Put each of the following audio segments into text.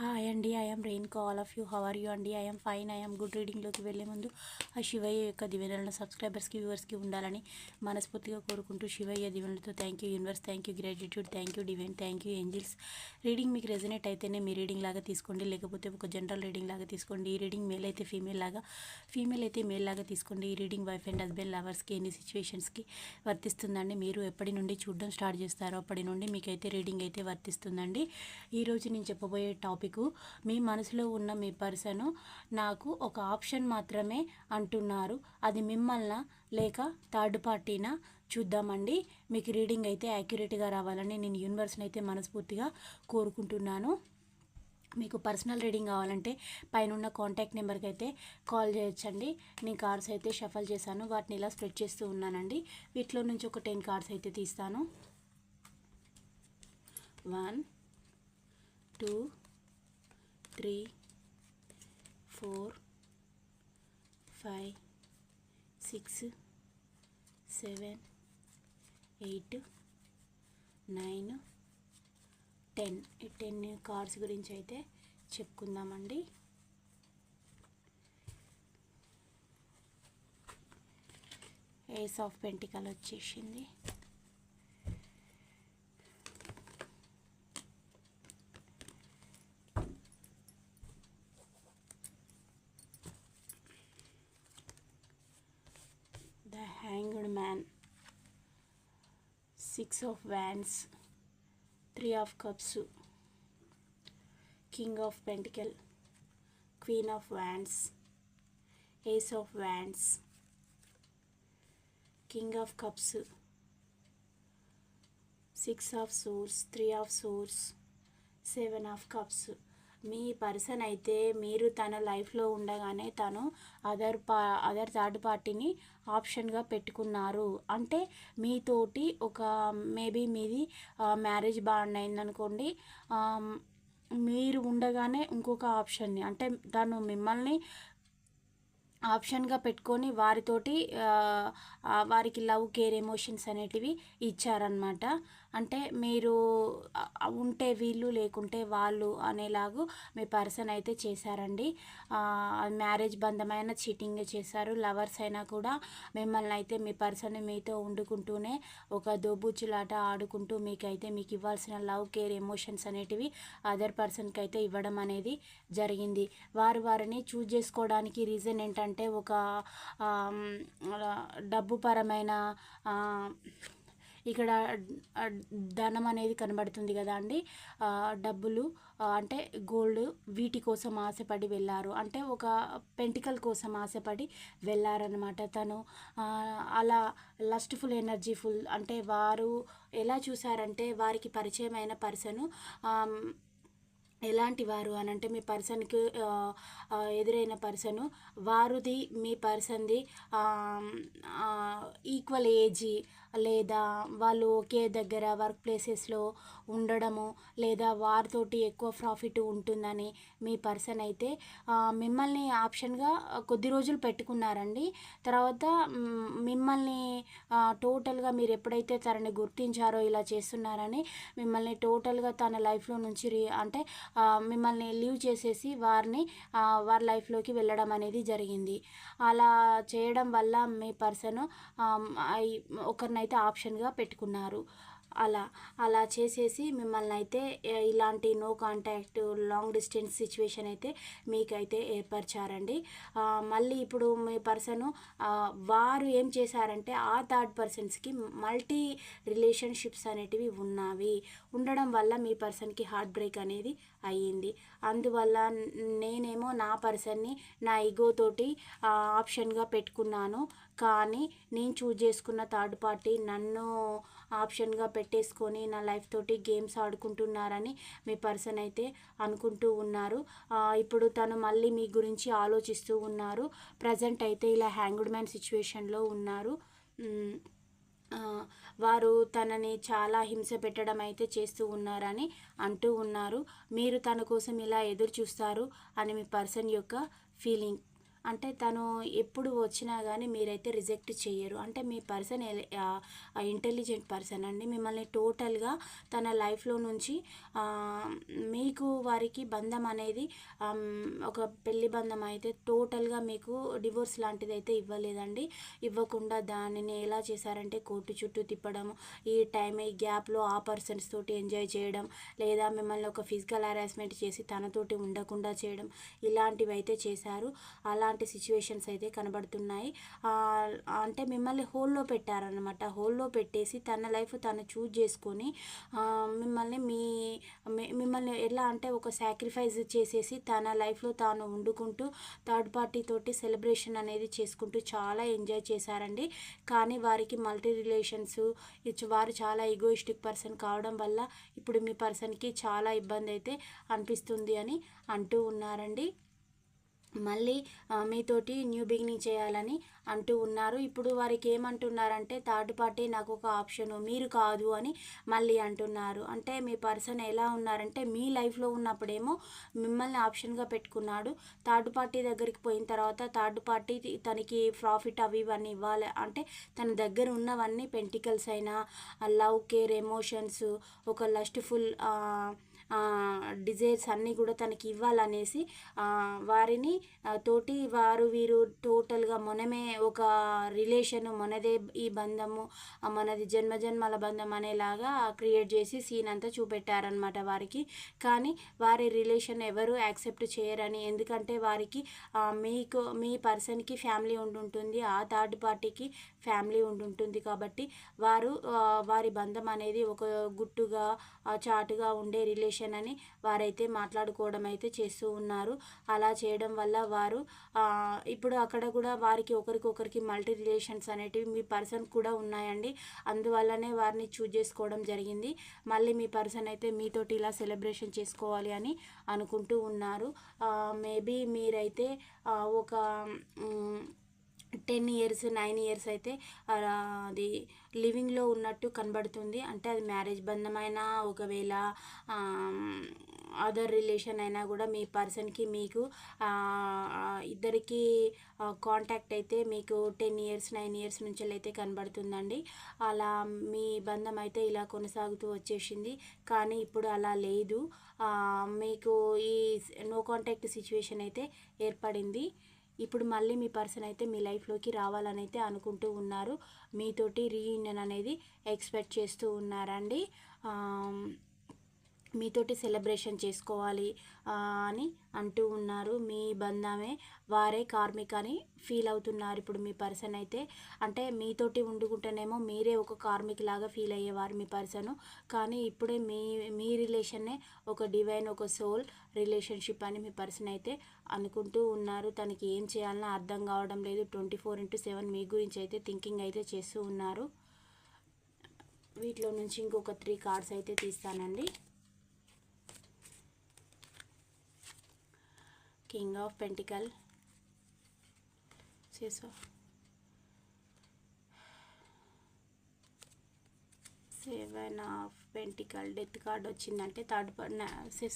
Hi అండి I'm rain call of యూ how are you అండి ఐఎమ్ ఫైన్ ఐఎమ్ గుడ్ రీడింగ్లోకి వెళ్ళే ముందు ఆ శివయ్య యొక్క దివెనలను సబ్స్క్రైబర్స్కి వ్యూవర్స్కి ఉండాలని మనస్ఫూర్తిగా కోరుకుంటూ Shivayya దివెనలతో thank you universe thank you gratitude thank you divine thank you angels reading మీకు రెజనేట్ అయితేనే మీ రీడింగ్ లాగా తీసుకోండి. లేకపోతే ఒక జనరల్ రీడింగ్ లాగా తీసుకోండి. ఈ రీడింగ్ మేల్ అయితే ఫీమేల్ లాగా ఫీమేల్ అయితే మేల్ లాగా తీసుకోండి. ఈ రీడింగ్ వైఫ్ అండ్ హస్బెండ్ లవర్స్కి ఎన్ని సిచ్యువేషన్స్కి వర్తిస్తుందండి. మీరు ఎప్పటి నుండి చూడడం స్టార్ట్ చేస్తారో అప్పటి నుండి మీకైతే రీడింగ్ అయితే వర్తిస్తుందండి. ఈరోజు నేను చెప్పబోయే టాపిక్ మీ మనసులో ఉన్న మీ పర్సను నాకు ఒక ఆప్షన్ మాత్రమే అంటున్నారు. అది మిమ్మల్ని లేక థర్డ్ పార్టీనా? చూద్దామండి. మీకు రీడింగ్ అయితే యాక్యురేట్గా రావాలని నేను యూనివర్స్ని అయితే మనస్ఫూర్తిగా కోరుకుంటున్నాను. మీకు పర్సనల్ రీడింగ్ కావాలంటే పైన ఉన్న కాంటాక్ట్ నెంబర్కి అయితే కాల్ చేయొచ్చండి. నేను కార్డ్స్ అయితే షఫల్ చేశాను. వాటిని ఇలా స్ప్రెడ్ చేస్తూ ఉన్నానండి. వీటిలో నుంచి ఒక టెన్ కార్డ్స్ అయితే తీస్తాను. One two three four five six seven eight nine ten. ఈ టెన్ కార్డ్స్ గురించి అయితే చెప్పుకుందామండి. ఏస్ ఆఫ్ పెంటికల్ వచ్చేసింది the hanged man six of wands three of cups king of pentacle queen of wands ace of wands king of cups six of swords three of swords seven of cups మీ person అయితే మీరు తన లైఫ్లో ఉండగానే తను other పా other third పార్టీని ఆప్షన్గా పెట్టుకున్నారు. అంటే మీతోటి ఒక మేబీ మీది మ్యారేజ్ బాండ్ అయిందనుకోండి మీరు ఉండగానే ఇంకొక ఆప్షన్ని అంటే తను మిమ్మల్ని ఆప్షన్గా పెట్టుకొని వారితోటి వారికి లవ్ కేర్ ఎమోషన్స్ అనేటివి ఇచ్చారనమాట అంటే మీరు ఉంటే వీళ్ళు లేకుంటే వాళ్ళు అనేలాగు మీ పర్సన్ అయితే చేశారండి. మ్యారేజ్ బంధమైన చీటింగ్ చేశారు. లవర్స్ అయినా కూడా మిమ్మల్ని అయితే మీ పర్సన్ మీతో వండుకుంటూనే ఒక దోబుచ్చులాట ఆడుకుంటూ మీకైతే మీకు ఇవ్వాల్సిన లవ్ కేర్ ఎమోషన్స్ అనేటివి అదర్ పర్సన్కి అయితే ఇవ్వడం అనేది జరిగింది. వారు వారిని చూజ్ చేసుకోవడానికి రీజన్ ఏంటంటే ఒక డబ్బు పరమైన ఇక్కడ ధనం అనేది కనబడుతుంది కదా అండి. డబ్బులు అంటే గోల్డ్ వీటి కోసం ఆశపడి వెళ్ళారు. అంటే ఒక పెంటికల్ కోసం ఆశపడి వెళ్ళారనమాట తను అలా లస్ట్ఫుల్ ఎనర్జీఫుల్ అంటే వారు ఎలా చూసారంటే వారికి పరిచయమైన పర్సను ఎలాంటి వారు అని అంటే మీ పర్సన్కి ఎదురైన పర్సను వారుది మీ పర్సన్ది ఈక్వల్ ఏజీ లేదా వాళ్ళు ఒకే దగ్గర వర్క్ ప్లేసెస్లో ఉండడము లేదా వారితోటి ఎక్కువ ప్రాఫిట్ ఉంటుందని మీ పర్సన్ అయితే మిమ్మల్ని ఆప్షన్గా కొద్ది రోజులు పెట్టుకున్నారండి. తర్వాత మిమ్మల్ని టోటల్గా మీరు ఎప్పుడైతే తనని గుర్తించారో ఇలా చేస్తున్నారని మిమ్మల్ని టోటల్గా తన లైఫ్లో నుంచి అంటే మిమ్మల్ని లీవ్ చేసేసి వారిని వారి లైఫ్లోకి వెళ్ళడం అనేది జరిగింది. అలా చేయడం వల్ల మీ పర్సన్ ఒకరిని అయితే ఆప్షన్గా పెట్టుకున్నారు. అలా అలా చేసేసి మిమ్మల్ని అయితే ఇలాంటి no contact long distance situation అయితే మీకైతే ఏర్పరిచారండి. మళ్ళీ ఇప్పుడు మీ పర్సను వారు ఏం చేశారంటే ఆ థర్డ్ పర్సన్స్కి మల్టీ రిలేషన్షిప్స్ అనేటివి ఉన్నవి. ఉండడం వల్ల మీ పర్సన్కి హార్ట్ బ్రేక్ అనేది అయ్యింది. అందువల్ల నేనేమో నా పర్సన్ని నా ఈగోతోటి ఆప్షన్గా పెట్టుకున్నాను. కానీ నేను చూజ్ చేసుకున్న థర్డ్ పార్టీ నన్ను ఆప్షన్గా పెట్టేసుకొని నా లైఫ్ తోటి గేమ్స్ ఆడుకుంటున్నారని మీ పర్సన్ అయితే అనుకుంటూ ఉన్నారు. ఇప్పుడు తను మళ్ళీ మీ గురించి ఆలోచిస్తూ ఉన్నారు. ప్రజెంట్ అయితే ఇలా హ్యాంగ్డ్ మ్యాన్ సిచ్యువేషన్లో ఉన్నారు. వారు తనని చాలా హింస పెట్టడం అయితే చేస్తూ ఉన్నారని అంటూ ఉన్నారు. మీరు తన కోసం ఇలా ఎదురు చూస్తారు అని మీ పర్సన్ యొక్క ఫీలింగ్ అంటే తను ఎప్పుడు వచ్చినా కానీ మీరైతే రిజెక్ట్ చేయరు అంటే మీ పర్సన్ ఇంటెలిజెంట్ పర్సన్ అండి. మిమ్మల్ని టోటల్గా తన లైఫ్లో నుంచి మీకు వారికి బంధం అనేది ఒక పెళ్ళి బంధం అయితే టోటల్గా మీకు డివోర్స్ లాంటిది అయితే ఇవ్వలేదండి. ఇవ్వకుండా దానిని ఎలా చేశారంటే కోర్టు చుట్టూ తిప్పడం ఈ టైం ఈ గ్యాప్లో ఆ పర్సన్స్ తోటి ఎంజాయ్ చేయడం లేదా మిమ్మల్ని ఒక ఫిజికల్ హరాస్మెంట్ చేసి తనతోటి ఉండకుండా చేయడం ఇలాంటివి అయితే చేశారు. అలాంటి సిచ్యువేషన్స్ అయితే కనబడుతున్నాయి. అంటే మిమ్మల్ని హోల్లో పెట్టారనమాట హోల్లో పెట్టేసి తన లైఫ్ తను చూజ్ చేసుకొని మిమ్మల్ని మీ మిమ్మల్ని ఎలా అంటే ఒక సాక్రిఫైస్ చేసేసి తన లైఫ్లో తాను వండుకుంటూ థర్డ్ పార్టీ తోటి సెలబ్రేషన్ అనేది చేసుకుంటూ చాలా ఎంజాయ్ చేశారండి. కానీ వారికి మల్టీ రిలేషన్స్ వారు చాలా ఈగోయిస్టిక్ పర్సన్ కావడం వల్ల ఇప్పుడు మీ పర్సన్కి చాలా ఇబ్బంది అయితే అనిపిస్తుంది అని అంటూ ఉన్నారండి. మళ్ళీ మీతోటి న్యూ బిగినింగ్ చేయాలని అంటూ ఉన్నారు. ఇప్పుడు వారికి ఏమంటున్నారంటే థర్డ్ పార్టీ నాకు ఒక ఆప్షను మీరు కాదు అని మళ్ళీ అంటున్నారు. అంటే మీ పర్సన్ ఎలా ఉన్నారంటే మీ లైఫ్లో ఉన్నప్పుడేమో మిమ్మల్ని ఆప్షన్గా పెట్టుకున్నాడు. థర్డ్ పార్టీ దగ్గరికి పోయిన తర్వాత థర్డ్ పార్టీ తనకి ప్రాఫిట్ అవి ఇవన్నీ ఇవ్వాలి. అంటే తన దగ్గర ఉన్నవన్నీ పెంటికల్స్ అయినా లవ్ కేర్ ఎమోషన్స్ ఒక లస్ట్ఫుల్ డిజైర్స్ అన్నీ కూడా తనకి ఇవ్వాలనేసి వారిని తోటి వారు వీరు టోటల్గా మనమే ఒక రిలేషన్ మనదే ఈ బంధము మనది జన్మజన్మల బంధం అనేలాగా క్రియేట్ చేసి సీన్ అంతా చూపెట్టారనమాట వారికి. కానీ వారి రిలేషన్ ఎవరు యాక్సెప్ట్ చేయరని ఎందుకంటే వారికి మీకు మీ పర్సన్కి ఫ్యామిలీ ఉంటుంటుంది ఆ థర్డ్ పార్టీకి ఫ్యామిలీ ఉండుంటుంది కాబట్టి వారు వారి బంధం అనేది ఒక గుట్టుగా చాటుగా ఉండే రిలేషన్ అని వారైతే మాట్లాడుకోవడం అయితే చేస్తూ ఉన్నారు. అలా చేయడం వల్ల వారు ఇప్పుడు అక్కడ కూడా వారికి ఒకరికొకరికి మల్టీ రిలేషన్స్ అనేటివి మీ పర్సన్ కూడా ఉన్నాయండి. అందువల్లనే వారిని చూజ్ చేసుకోవడం జరిగింది. మళ్ళీ మీ పర్సన్ అయితే మీతోటి ఇలా సెలబ్రేషన్ చేసుకోవాలి అని అనుకుంటూ ఉన్నారు. మేబీ మీరైతే ఒక టెన్ ఇయర్స్ నైన్ ఇయర్స్ అయితే అది లివింగ్లో ఉన్నట్టు కనబడుతుంది. అంటే అది మ్యారేజ్ బంధమైనా ఒకవేళ అదర్ రిలేషన్ అయినా కూడా మీ పర్సన్కి మీకు ఇద్దరికి కాంటాక్ట్ అయితే మీకు టెన్ ఇయర్స్ నైన్ ఇయర్స్ నుంచి అయితే కనబడుతుందండి. అలా మీ బంధం అయితే ఇలా కొనసాగుతూ వచ్చేసింది. కానీ ఇప్పుడు అలా లేదు. మీకు ఈ నో కాంటాక్ట్ సిచ్యువేషన్ అయితే ఏర్పడింది. ఇప్పుడు మళ్ళీ మీ పర్సన్ అయితే మీ లైఫ్లోకి రావాలని అయితే అనుకుంటూ ఉన్నారు. మీతోటి రీయూనియన్ అనేది ఎక్స్పెక్ట్ చేస్తూ ఉన్నారండి. మీతోటి సెలబ్రేషన్ చేసుకోవాలి అని అంటూ ఉన్నారు. మీ బంధమే వారే కార్మిక అని ఫీల్ అవుతున్నారు. ఇప్పుడు మీ పర్సన్ అయితే అంటే మీతోటి ఉండుకుంటేనేమో మీరే ఒక కార్మిక లాగా ఫీల్ అయ్యేవారు మీ పర్సన్ కానీ ఇప్పుడే మీ మీ రిలేషన్నే ఒక డివైన్ ఒక సోల్ రిలేషన్షిప్ అని మీ పర్సన్ అయితే అనుకుంటూ ఉన్నారు. తనకి ఏం చేయాలన్నా అర్థం కావడం లేదు. ట్వంటీ ఫోర్ ఇంటూ సెవెన్ మీ గురించి అయితే థింకింగ్ అయితే చేస్తూ ఉన్నారు. వీటిలో నుంచి ఇంకొక త్రీ కార్డ్స్ అయితే తీస్తానండి. King of pentacle six of seven of pentacle death card వచ్చిందంటే థర్డ్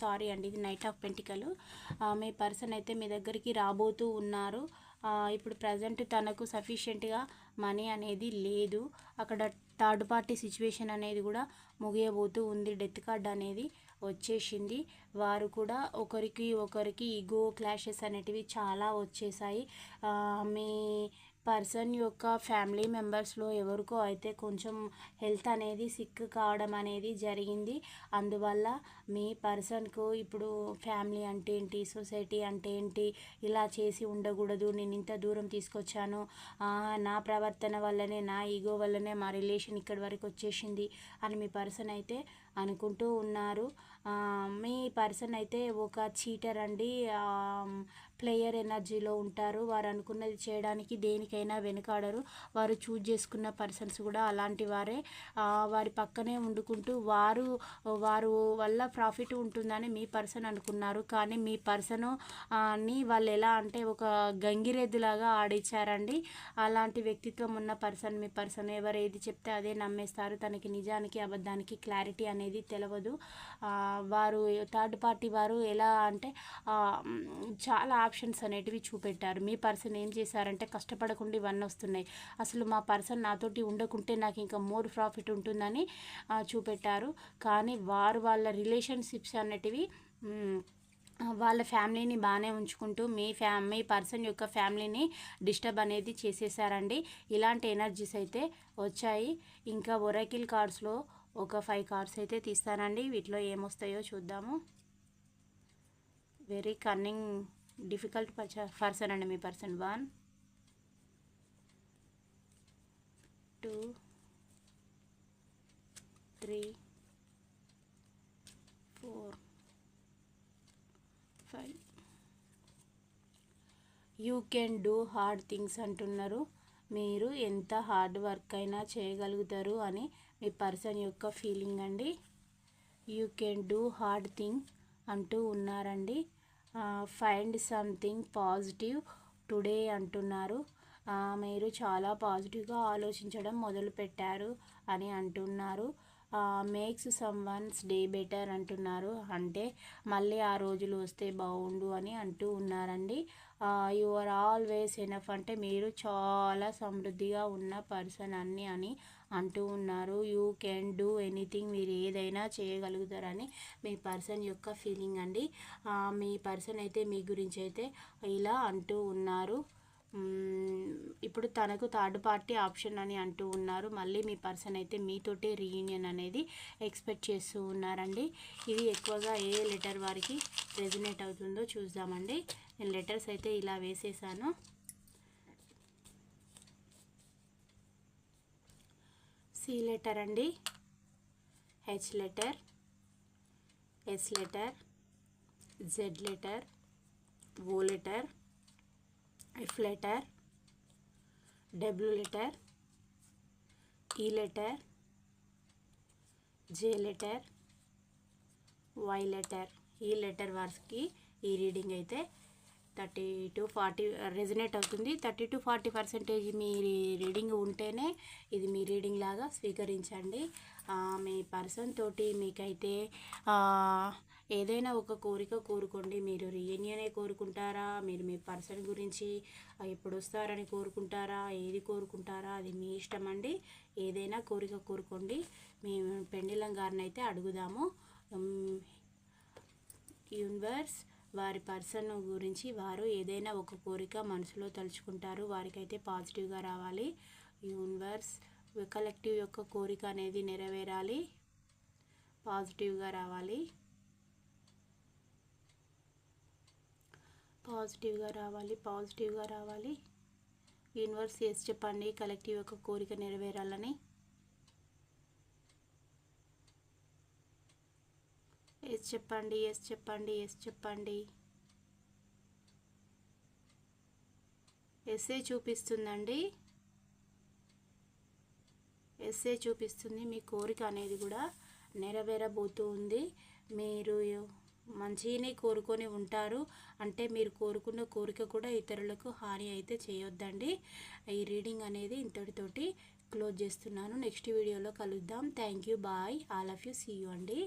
సారీ అండి ఇది నైట్ ఆఫ్ పెంటికల్ మీ పర్సన్ అయితే మీ దగ్గరికి రాబోతూ ఉన్నారు. ఇప్పుడు ప్రజెంట్ తనకు సఫిషియెంట్గా మనీ అనేది లేదు. అక్కడ థర్డ్ పార్టీ సిచ్యువేషన్ అనేది కూడా ముగియబోతూ ఉంది. డెత్ కార్డ్ అనేది వచ్చేసింది. వారు కూడా ఒకరికి ఒకరికి ఈగో క్లాషెస్ అనేటివి చాలా వచ్చేసాయి. మీ పర్సన్ యొక్క ఫ్యామిలీ మెంబర్స్లో ఎవరికో అయితే కొంచెం హెల్త్ అనేది సిక్ కావడం అనేది జరిగింది. అందువల్ల మీ పర్సన్కు ఇప్పుడు ఫ్యామిలీ అంటే ఏంటి సొసైటీ అంటే ఏంటి ఇలా చేసి ఉండకూడదు నేను ఇంత దూరం తీసుకొచ్చాను నా ప్రవర్తన వల్లనే నా ఈగో వల్లనే మా రిలేషన్ ఇక్కడి వరకు వచ్చేసింది అని మీ పర్సన్ అయితే అనుకుంటూ ఉన్నారు. మీ పర్సన్ అయితే ఒక చీటర్ అండి. ప్లేయర్ ఎనర్జీలో ఉంటారు. వారు అనుకున్నది చేయడానికి దేనికైనా వెనుకాడరు. వారు చూజ్ చేసుకున్న పర్సన్స్ కూడా అలాంటి వారే. వారి పక్కనే వండుకుంటూ వారు వారు వల్ల ప్రాఫిట్ ఉంటుందని మీ పర్సన్ అనుకున్నారు. కానీ మీ పర్సన్ని వాళ్ళు ఎలా అంటే ఒక గంగిరెద్దులాగా ఆడిచ్చారండి అలాంటి వ్యక్తిత్వం ఉన్న పర్సన్ మీ పర్సన్. ఎవరు ఏది చెప్తే అదే నమ్మేస్తారు. తనకి నిజానికి అబద్ధానికి క్లారిటీ అనేది తెలియదు వారు థర్డ్ పార్టీ వారు ఎలా అంటే చాలా ఆప్షన్స్ అనేటివి చూపెట్టారు. మీ పర్సన్ ఏం చేశారంటే కష్టపడకుండా ఇవన్నీ వస్తున్నాయి. అసలు మా పర్సన్ నాతోటి ఉండకుంటే నాకు ఇంకా మోర్ ప్రాఫిట్ ఉంటుందని చూపెట్టారు. కానీ వారు వాళ్ళ రిలేషన్షిప్స్ అనేటివి వాళ్ళ ఫ్యామిలీని బాగానే ఉంచుకుంటూ మీ ఫ్యా మీ పర్సన్ యొక్క ఫ్యామిలీని డిస్టర్బ్ అనేది చేసేసారండి. ఇలాంటి ఎనర్జీస్ అయితే వచ్చాయి. ఇంకా ఒరాకిల్ కార్డ్స్లో ఒక ఫైవ్ కార్డ్స్ అయితే తీస్తానండి. వీటిలో ఏమొస్తాయో చూద్దాము. వెరీ కన్నింగ్ డిఫికల్ట్ పర్సన్ అండి మీ person one two three four five you can do hard things అంటున్నారు. మీరు ఎంత హార్డ్ వర్క్ అయినా చేయగలుగుతారు అని మీ పర్సన్ యొక్క ఫీలింగ్ అండి. You can do hard thing అంటూ ఉన్నారండి. ఫైండ్ సంథింగ్ పాజిటివ్ టుడే అంటున్నారు. మీరు చాలా పాజిటివ్గా ఆలోచించడం మొదలుపెట్టారు అని అంటున్నారు. Makes someone's day better అంటున్నారు. అంటే మళ్ళీ ఆ రోజులు వస్తే బాగుండు అని అంటూ ఉన్నారండి. యు ఆర్ ఆల్వేస్ ఎనఫ్ అంటే మీరు చాలా సమృద్ధిగా ఉన్న పర్సన్ అన్ని అని అంటూ ఉన్నారు. యూ కెన్ డూ ఎనీథింగ్ మీరు ఏదైనా చేయగలుగుతారని మీ పర్సన్ యొక్క ఫీలింగ్ అండి. మీ పర్సన్ అయితే మీ గురించి అయితే ఇలా అంటూ ఉన్నారు. ఇప్పుడు తనకు థర్డ్ పార్టీ ఆప్షన్ అని అంటూ ఉన్నారు. మళ్ళీ మీ పర్సన్ అయితే మీతోటే రీయూనియన్ అనేది ఎక్స్పెక్ట్ చేస్తూ ఉన్నారండి. ఇది ఎక్కువగా ఏ లెటర్ వారికి రెజినేట్ అవుతుందో చూద్దామండి. నేను లెటర్స్ అయితే ఇలా వేసేసాను. సి లెటర్ అండి. H letter S letter Z letter O letter F letter W letter E letter J letter Y letter. ఈ లెటర్ వారికి ఈ రీడింగ్ అయితే థర్టీ టు ఫార్టీ రెజినేట్ అవుతుంది. థర్టీ టు ఫార్టీ పర్సెంటేజ్ మీ రీడింగ్ ఉంటేనే ఇది మీ reading లాగా స్వీకరించండి. మీ పర్సన్ తోటి మీకైతే ఏదైనా ఒక కోరిక కోరుకోండి. మీరు రీయూనియనే కోరుకుంటారా? మీరు మీ పర్సన్ గురించి ఎప్పుడు వస్తారని కోరుకుంటారా? ఏది కోరుకుంటారా? అది మీ ఇష్టం అండి. ఏదైనా కోరిక కోరుకోండి. మేము పెండిలం గారిని అయితే అడుగుదాము యూనివర్స్ వారి పర్సన్ గురించి వారు ఏదైనా ఒక కోరిక మనసులో తలుచుకుంటారు. వారికైతే పాజిటివ్గా రావాలి. యూనివర్స్ కలెక్టివ్ యొక్క కోరిక అనేది నెరవేరాలి. పాజిటివ్గా రావాలి. పాజిటివ్గా రావాలి. పాజిటివ్గా రావాలి. యూనివర్స్ ఎస్ చెప్పండి. కలెక్టివ్ యొక్క కోరిక నెరవేరాలని. ఎస్ చెప్పండి ఎస్ చెప్పండి ఎస్ చెప్పండి. ఎస్ఏ చూపిస్తుందండి. ఎస్ఏ చూపిస్తుంది మీ కోరిక అనేది కూడా నెరవేరబోతూ ఉంది. మీరు మంచిని కోరుకొని ఉంటారు. అంటే మీరు కోరుకున్న కోరిక కూడా ఇతరులకు హాని అయితే చేయొద్దండి. ఈ రీడింగ్ అనేది ఇంతటితోటి క్లోజ్ చేస్తున్నాను. నెక్స్ట్ వీడియోలో కలుద్దాం. Thank you. Bye. All of you. See you అండి.